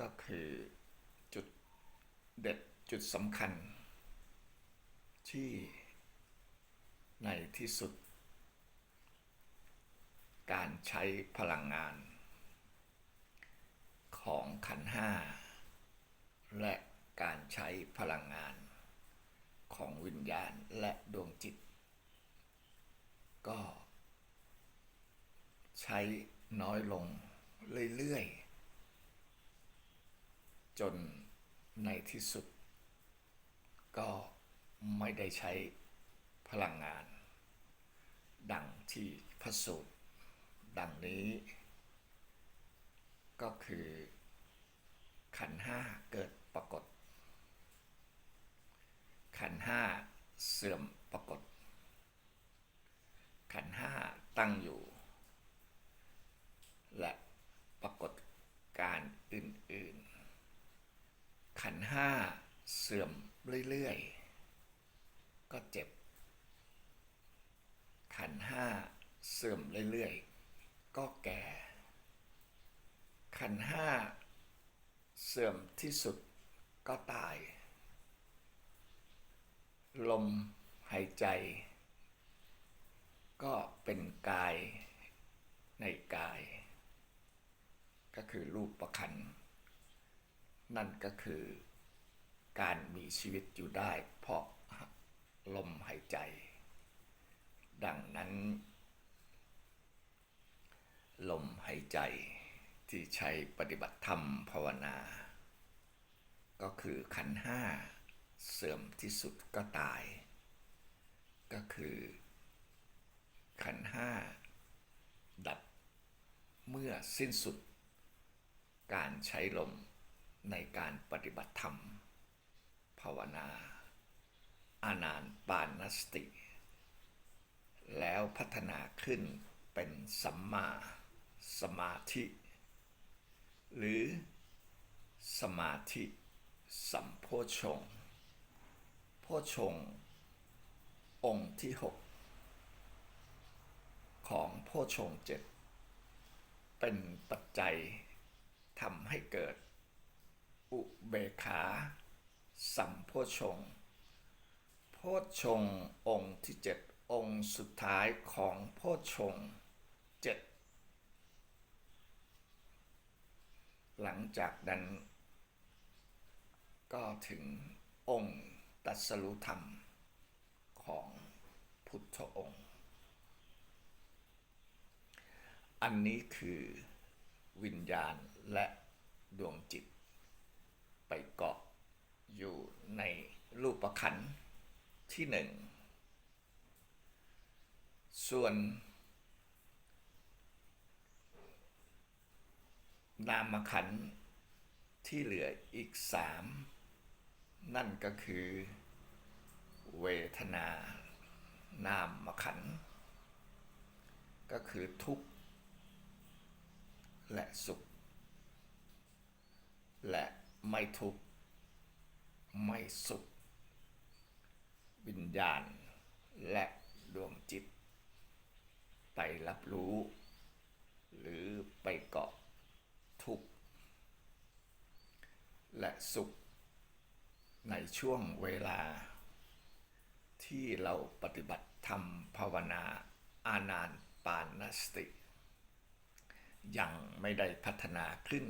ก็คือจุดเด็ดจุดสำคัญ ที่ในที่สุด การใช้พลังงาน ของขันห้า และการใช้พลังงาน ของวิญญาณและดวงจิต ก็ใช้น้อยลงเรื่อยๆ จนในที่สุด ก็ไม่ได้ใช้พลังงาน ดังที่พระสูตร ดังนี้ ก็คือขันห้าเกิดปรากฏ ขันห้าเสื่อมปรากฏ ขันห้าตั้งอยู่ และปรากฏการณ์อื่นๆ ขันห้าเสื่อมเรื่อยๆ ก็เจ็บ ขันห้าเสื่อมเรื่อยๆ ก็แก่ ขันห้าเสื่อมที่สุดก็ตาย ลมหายใจ ก็เป็นกายในกาย ก็คือรูปประคัน นั่นก็คือ การมีชีวิตอยู่ได้ เพราะลมหายใจ ดังนั้น ลมหายใจที่ใช้ปฏิบัติธรรมภาวนา ก็คือขันห้าเสื่อมที่สุดก็ตาย ก็คือ ขันห้าดับเมื่อสิ้นสุด การใช้ลม ในการปฏิบัติธรรม ภาวนาอานานปานสติ แล้วพัฒนาขึ้นเป็นสัมมาสมาธิ หรือสมาธิสัมโพชงค์โพชงค์องค์ที่หกของโพชงค์เจ็ดเป็นปัจจัยทำให้เกิด เบกขาสัมโพชง โพชงองค์ที่เจ็ดองค์สุดท้ายของโพชงค์เจ็ดหลังจากนั้น ก็ถึงองค์ตัสรู้ธรรมของพุทธองค์ อันนี้คือวิญญาณและดวงจิต ไปเกาะอยู่ใน รูปขันธ์ที่หนึ่งส่วน นามขันธ์ที่เหลืออีกสามนั่นก็คือ เวทนา นามขันธ์ก็คือทุกข์ และสุข และไม่ทุกข์ ไม่สุข วิญญาณ และดวงจิต ไปรับรู้ หรือไปเกาะทุกข์ และสุข ในช่วงเวลา ที่เราปฏิบัติธรรมภาวนาอานานปานสติ ยังไม่ได้พัฒนาขึ้น